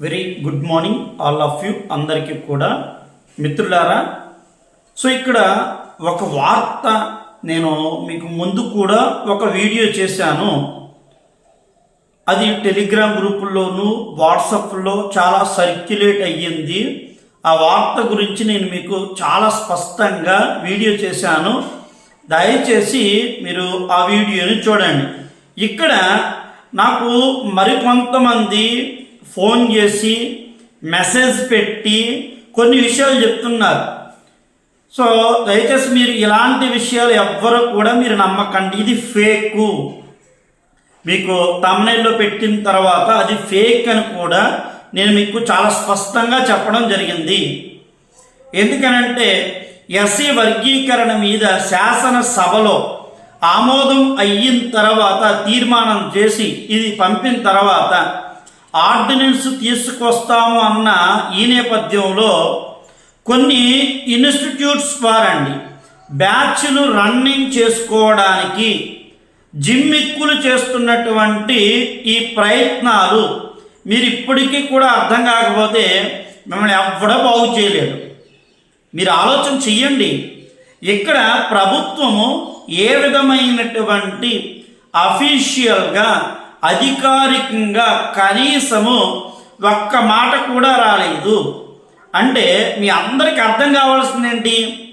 Very good morning all of you అందరికీ కూడా. మిత్రులారా సో ఇక్కడ ఒక వార్త నేను మీకు ముందు కూడా ఒక వీడియో చేశాను. అది టెలిగ్రామ్ గ్రూపుల్లోనూ వాట్సాప్లో చాలా సర్క్యులేట్ అయ్యింది. ఆ వార్త గురించి నేను మీకు చాలా స్పష్టంగా వీడియో చేశాను. దయచేసి మీరు ఆ వీడియోని చూడండి. ఇక్కడ నాకు మరికొంతమంది ఫోన్ చేసి మెసేజ్ పెట్టి కొన్ని విషయాలు చెప్తున్నారు. సో దయచేసి మీరు ఇలాంటి విషయాలు ఎవ్వరు కూడా మీరు నమ్మకండి. ఇది ఫేకు. మీకు తమ్నైల్లో పెట్టిన తర్వాత అది ఫేక్ అని కూడా నేను మీకు చాలా స్పష్టంగా చెప్పడం జరిగింది. ఎందుకనంటే ఎస్సీ వర్గీకరణ మీద శాసనసభలో ఆమోదం అయిన తర్వాత తీర్మానం చేసి ఇది పంపిన తర్వాత ఆర్డినెన్స్ తీసుకొస్తాము అన్న ఈ నేపథ్యంలో కొన్ని ఇన్స్టిట్యూట్స్ వారండి. బ్యాచ్లు రన్నింగ్ చేసుకోవడానికి జిమ్మిక్కులు చేస్తున్నటువంటి ఈ ప్రయత్నాలు మీరు ఇప్పటికీ కూడా అర్థం కాకపోతే మిమ్మల్ని ఎవ్వడ బాగు చేయలేరు మీరు ఆలోచన చెయ్యండి. ఇక్కడ ప్రభుత్వము ఏ విధమైనటువంటి అఫీషియల్గా అధికారికంగా కనీసము ఒక్క మాట కూడా రాలేదు. అంటే మీ అందరికి అర్థం కావాల్సిందేంటి?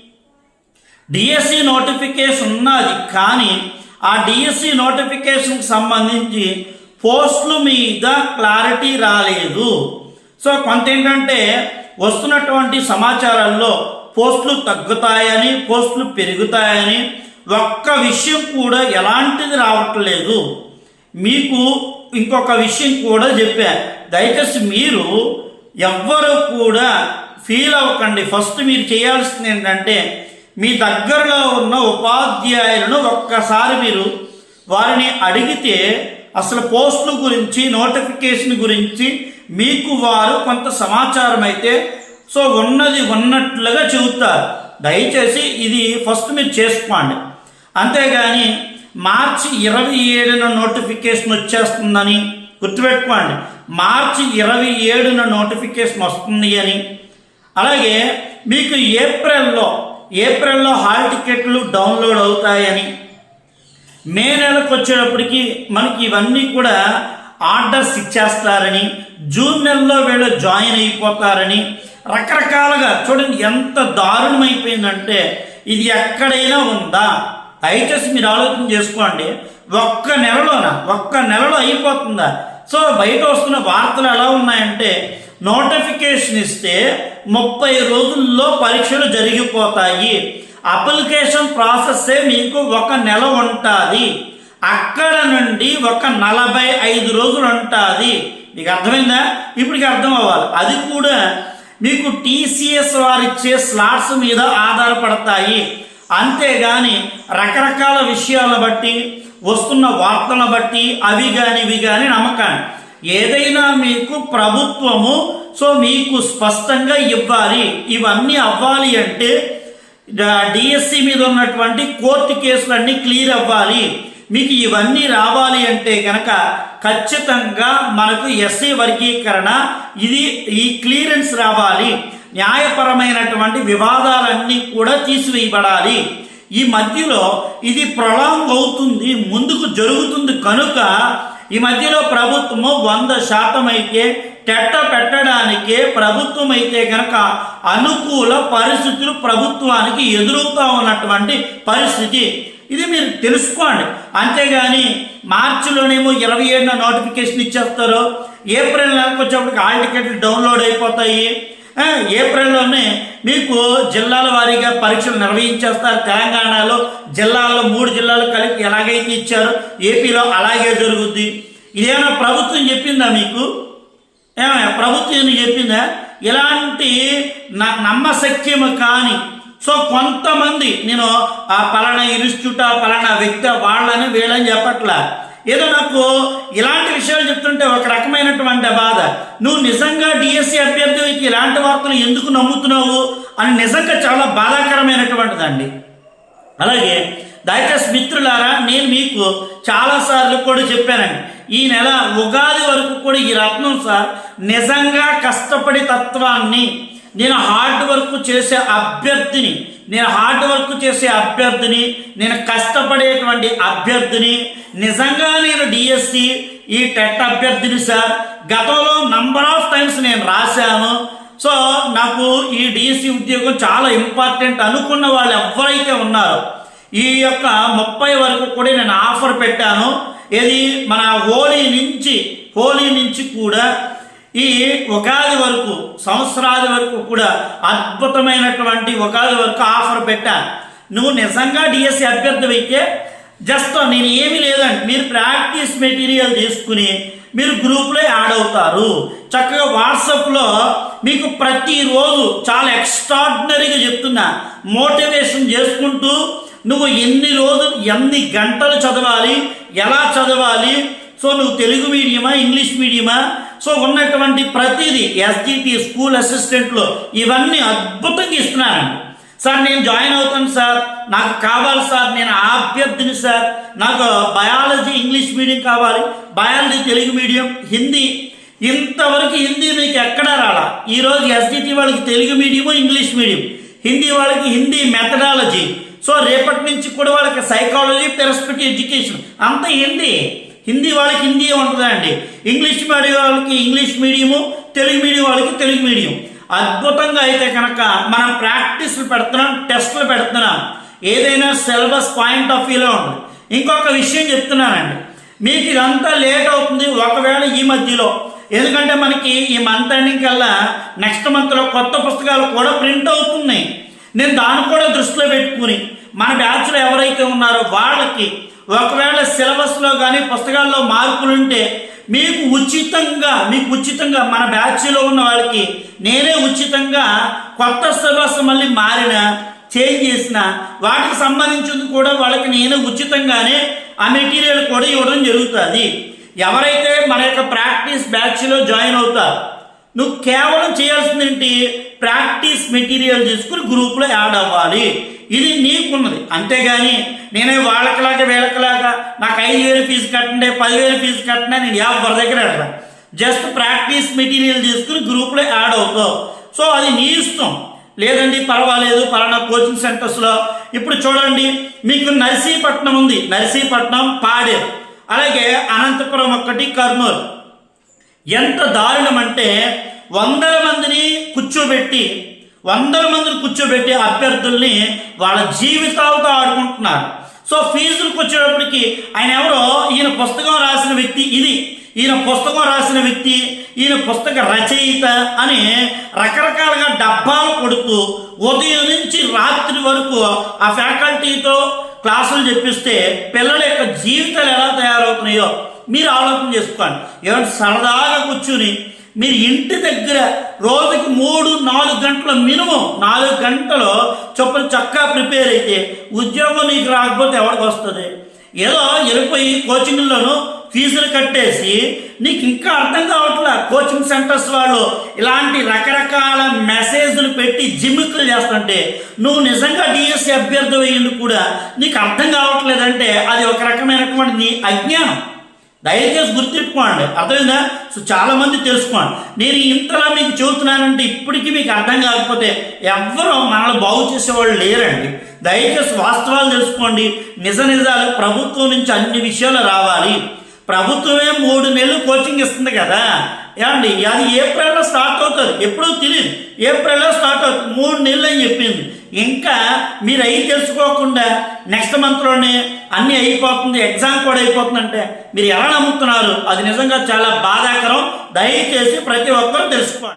డిఎస్సి నోటిఫికేషన్ ఉన్నది కానీ ఆ డిఎస్సి నోటిఫికేషన్కి సంబంధించి పోస్టుల మీద క్లారిటీ రాలేదు. సో కొంత ఏంటంటే వస్తున్నటువంటి సమాచారాల్లో పోస్టులు తగ్గుతాయని పోస్టులు పెరుగుతాయని ఒక్క విషయం కూడా ఎలాంటిది రావట్లేదు. మీకు ఇంకొక విషయం కూడా చెప్పా. దయచేసి మీరు ఎవ్వరు కూడా ఫీల్ అవ్వకండి. ఫస్ట్ మీరు చేయాల్సింది ఏంటంటే మీ దగ్గరలో ఉన్న ఉపాధ్యాయులను ఒక్కసారి మీరు వారిని అడిగితే అసలు పోస్టుల గురించి నోటిఫికేషన్ గురించి మీకు వారు కొంత సమాచారం అయితే సో ఉన్నది ఉన్నట్లుగా చెబుతారు. దయచేసి ఇది ఫస్ట్ మీరు చేసుకోండి. అంతేగాని మార్చి ఇరవై ఏడున నోటిఫికేషన్ వచ్చేస్తుందని గుర్తుపెట్టుకోండి. మార్చి ఇరవై ఏడున నోటిఫికేషన్ వస్తుంది అని. అలాగే మీకు ఏప్రిల్లో ఏప్రిల్లో హాల్ టికెట్లు డౌన్లోడ్ అవుతాయని. మే నెలకు వచ్చేటప్పటికి మనకి ఇవన్నీ కూడా ఆర్డర్స్ ఇచ్చేస్తారని జూన్ నెలలో వీళ్ళు జాయిన్ అయిపోతారని రకరకాలుగా చూడండి ఎంత దారుణమైపోయిందంటే ఇది ఎక్కడైనా ఉందా? దయచేసి మీరు ఆలోచన చేసుకోండి. ఒక్క నెలలోన? ఒక్క నెలలో అయిపోతుందా? సో బయట వస్తున్న వార్తలు ఎలా ఉన్నాయంటే నోటిఫికేషన్ ఇస్తే ముప్పై రోజుల్లో పరీక్షలు జరిగిపోతాయి. అప్లికేషన్ ప్రాసెస్సే మీకు ఒక నెల ఉంటుంది. అక్కడ నుండి ఒక నలభై ఐదు రోజులు ఉంటుంది. మీకు అర్థమైందా? ఇప్పటికి అర్థం అవ్వాలి. అది కూడా మీకు టీసీఎస్ వారు ఇచ్చే స్లాట్స్ మీద ఆధారపడతాయి. అంతేగాని రకరకాల విషయాలను బట్టి వస్తున్న వార్తలను బట్టి అవి కానీ ఇవి కానీ నమ్మకాన్ని. ఏదైనా మీకు ప్రభుత్వము సో మీకు స్పష్టంగా ఇవ్వాలి. ఇవన్నీ అవ్వాలి అంటే డిఎస్సి మీద ఉన్నటువంటి కోర్టు కేసులన్నీ క్లియర్ అవ్వాలి. మీకు ఇవన్నీ రావాలి అంటే కనుక ఖచ్చితంగా మనకు ఎస్సీ వర్గీకరణ ఇది ఈ క్లియరెన్స్ రావాలి. న్యాయపరమైనటువంటి వివాదాలన్నీ కూడా తీసివేయబడాలి. ఈ మధ్యలో ఇది ప్రొలాంగ్ అవుతుంది ముందుకు జరుగుతుంది కనుక ఈ మధ్యలో ప్రభుత్వము వంద శాతం అయితే టెట్ట పెట్టడానికే ప్రభుత్వం అయితే కనుక అనుకూల పరిస్థితులు ప్రభుత్వానికి ఎదురవుతా ఉన్నటువంటి పరిస్థితి. ఇది మీరు తెలుసుకోండి. అంతేగాని మార్చిలోనేమో ఇరవై ఏడున నోటిఫికేషన్ ఇచ్చేస్తారు ఏప్రిల్ నెలకు వచ్చేప్పటికి ఆల్ టికెట్లు డౌన్లోడ్ అయిపోతాయి ఏప్రిల్లోనే మీకు జిల్లాల వారీగా పరీక్షలు నిర్వహించేస్తారు. తెలంగాణలో జిల్లాల్లో మూడు జిల్లాలు కలిపి ఎలాగైతే ఇచ్చారో ఏపీలో అలాగే జరుగుద్ది. ఇదేమైనా ప్రభుత్వం చెప్పిందా మీకు? ఏమైనా ప్రభుత్వం ఏమైనా చెప్పిందా? ఇలాంటి న- నమ్మశక్యము కాని సో కొంతమంది నేను ఆ పలానా ఇన్స్టిట్యూట్ ఆ పలానా వ్యక్తి వాళ్ళని వీళ్ళని చెప్పట్లా. ఏదో నాకు ఇలాంటి విషయాలు చెప్తుంటే ఒక రకమైనటువంటి బాధ. నువ్వు నిజంగా డిఎస్సి అభ్యర్థి ఇలాంటి వార్తలు ఎందుకు నమ్ముతున్నావు అని నిజంగా చాలా బాధాకరమైనటువంటిదండి. అలాగే దయచేసి మిత్రులారా నేను మీకు చాలాసార్లు కూడా చెప్పానండి. ఈ నెల ఉగాది వరకు కూడా ఈ రత్నం సార్ నిజంగా కష్టపడి తత్వాన్ని నేను హార్డ్ వర్క్ చేసే అభ్యర్థిని నేను హార్డ్ వర్క్ చేసే అభ్యర్థిని నేను కష్టపడేటువంటి అభ్యర్థిని నిజంగా నేను డిఎస్సి ఈ టెట్ అభ్యర్థిని సార్. గతంలో నంబర్ ఆఫ్ టైమ్స్ నేను రాశాను. సో నాకు ఈ డిఎస్సి ఉద్యోగం చాలా ఇంపార్టెంట్ అనుకున్న వాళ్ళు ఎవరైతే ఉన్నారో ఈ యొక్క ముప్పై వరకు కూడా నేను ఆఫర్ పెట్టాను. ఇది మన హోలీ నుంచి హోలీ నుంచి కూడా ఈ ఉగాది వరకు సంవత్సరాది వరకు కూడా అద్భుతమైనటువంటి ఉగాది వరకు ఆఫర్ పెట్టాను నువ్వు నిజంగా డిఎస్సి అభ్యర్థి అయితే జస్ట్ నేను ఏమీ లేదండి. మీరు ప్రాక్టీస్ మెటీరియల్ తీసుకుని మీరు గ్రూప్లో యాడ్ అవుతారు. చక్కగా వాట్సాప్లో మీకు ప్రతిరోజు చాలా ఎక్స్ట్రాడినరీగా చెప్తున్నా. మోటివేషన్ చేసుకుంటూ నువ్వు ఎన్ని రోజులు ఎన్ని గంటలు చదవాలి ఎలా చదవాలి సో నువ్వు తెలుగు మీడియమా ఇంగ్లీష్ మీడియమా? సో ఉన్నటువంటి ప్రతిదీ ఎస్జిటి స్కూల్ అసిస్టెంట్లో ఇవన్నీ అద్భుతంగా ఇస్తున్నానండి సార్ నేను జాయిన్ అవుతాను సార్. నాకు కావాలి సార్. నేను అభ్యర్థిని సార్. నాకు బయాలజీ ఇంగ్లీష్ మీడియం కావాలి. Biology Telugu medium Hindi. ఇంతవరకు హిందీ మీకు ఎక్కడా రాలా? ఈరోజు ఎస్డిటి వాళ్ళకి Telugu medium English medium. Hindi వాళ్ళకి హిందీ మెథడాలజీ సో రేపటి నుంచి కూడా వాళ్ళకి సైకాలజీ పెరస్పెక్టివ్ ఎడ్యుకేషన్ అంత హిందీ. హిందీ వాళ్ళకి హిందీ ఉంటుందా అండి? ఇంగ్లీష్ మీడియం వాళ్ళకి ఇంగ్లీష్ మీడియము తెలుగు మీడియం వాళ్ళకి తెలుగు మీడియం. అద్భుతంగా అయితే కనుక మనం ప్రాక్టీస్లు పెడుతున్నాం టెస్ట్లు పెడుతున్నాం. ఏదైనా సిలబస్ పాయింట్ ఆఫ్ వ్యూలో ఉంది ఇంకొక విషయం చెప్తున్నానండి. మీకు ఇదంతా లేట్ అవుతుంది. ఒకవేళ ఈ మధ్యలో ఎందుకంటే మనకి ఈ మంత్ ఎండింగ్ కల్లా నెక్స్ట్ మంత్లో కొత్త పుస్తకాలు కూడా ప్రింట్ అవుతున్నాయి. నేను దాన్ని కూడా దృష్టిలో పెట్టుకుని మన బ్యాచ్లో ఎవరైతే ఉన్నారో వాళ్ళకి ఒకవేళ సిలబస్లో కానీ పుస్తకాల్లో మార్పులుంటే మీకు ఉచితంగా మీకు ఉచితంగా మన బ్యాచ్లో ఉన్న వాళ్ళకి నేనే ఉచితంగా కొత్త సిలబస్ మళ్ళీ మారిన చేంజ్ చేసిన వాటికి సంబంధించింది కూడా వాళ్ళకి నేను ఉచితంగానే ఆ మెటీరియల్ కూడా ఇవ్వడం జరుగుతుంది. ఎవరైతే మన యొక్క ప్రాక్టీస్ బ్యాచ్లో జాయిన్ అవుతారు నువ్వు కేవలం చేయాల్సింది ఏంటి? ప్రాక్టీస్ మెటీరియల్ తీసుకుని గ్రూప్లో యాడ్ అవ్వాలి. ఇది నీకున్నది. అంతేగాని నేనే వాళ్ళకిలాగా వీళ్ళకిలాగా నాకు ఐదు వేలు ఫీజు కట్టండి పదివేలు ఫీజు కట్టినా నేను ఎవరి దగ్గర అడగను. జస్ట్ ప్రాక్టీస్ మెటీరియల్ తీసుకుని గ్రూప్లో యాడ్ అవుతావు. సో అది నీ ఇష్టం. లేదండి పర్వాలేదు పలానా కోచింగ్ సెంటర్స్లో. ఇప్పుడు చూడండి మీకు నర్సీపట్నం ఉంది. నర్సీపట్నం పాడేరు. అలాగే అనంతపురం ఒక్కటి కర్నూలు. ఎంత దారుణం అంటే వందల మందిని కూర్చోబెట్టి వందల మందిని కూర్చోబెట్టి అభ్యర్థుల్ని వాళ్ళ జీవితాలతో ఆడుకుంటున్నారు. సో ఫీజులకు వచ్చేటప్పటికి ఆయన ఎవరో? ఈయన పుస్తకం రాసిన వ్యక్తి ఇది. ఈయన పుస్తకం రాసిన వ్యక్తి ఈయన పుస్తక రచయిత అని రకరకాలుగా డబ్బాలు కొడుతూ ఉదయం నుంచి రాత్రి వరకు ఆ ఫ్యాకల్టీతో క్లాసులు చెప్పిస్తే పిల్లల యొక్క జీవితాలు ఎలా తయారవుతున్నాయో మీరు ఆలోచన చేసుకోండి. ఏమంటే సరదాగా కూర్చుని మీరు ఇంటి దగ్గర రోజుకి మూడు నాలుగు గంటల మినిమం నాలుగు గంటలు చొప్పున చక్కగా ప్రిపేర్ అయితే ఉద్యోగం నీకు రాకపోతే ఎవరికి వస్తుంది? ఏదో వెళ్ళిపోయి కోచింగ్లోనూ ఫీజులు కట్టేసి నీకు ఇంకా అర్థం కావట్లా కోచింగ్ సెంటర్స్ వాళ్ళు ఇలాంటి రకరకాల మెసేజ్లు పెట్టి జిమ్మిక్కులు చేస్తుంటే నువ్వు నిజంగా డిఎస్సి అభ్యర్థి అయ్యింది కూడా నీకు అర్థం కావట్లేదంటే అది ఒక రకమైనటువంటి నీ అజ్ఞానం. దయచేసి గుర్తుపెట్టుకోండి అర్థమైందా? సో చాలామంది తెలుసుకోండి. నేను ఇంతలా మీకు చెబుతున్నానంటే ఇప్పటికీ మీకు అర్థం కాకపోతే ఎవ్వరూ మనల్ని బాగు చేసేవాళ్ళు లేరండి. దయచేసి వాస్తవాలు తెలుసుకోండి. నిజ నిజాలు ప్రభుత్వం నుంచి అన్ని విషయాలు రావాలి. ప్రభుత్వమే మూడు నెలలు కోచింగ్ ఇస్తుంది కదా. ఏమండి? అది ఏప్రిల్లో స్టార్ట్ అవుతుంది. ఎప్పుడూ తెలియదు ఏప్రిల్లో స్టార్ట్ అవుతుంది. మూడు నెలలు అని చెప్పింది. ఇంకా మీరు అయి తెలుసుకోకుండా నెక్స్ట్ మంత్లోనే అన్నీ అయిపోతుంది ఎగ్జామ్ కూడా అయిపోతుందంటే మీరు ఎలా నమ్ముతున్నారు? అది నిజంగా చాలా బాధాకరం. దయచేసి ప్రతి ఒక్కరూ తెలుసుకోండి.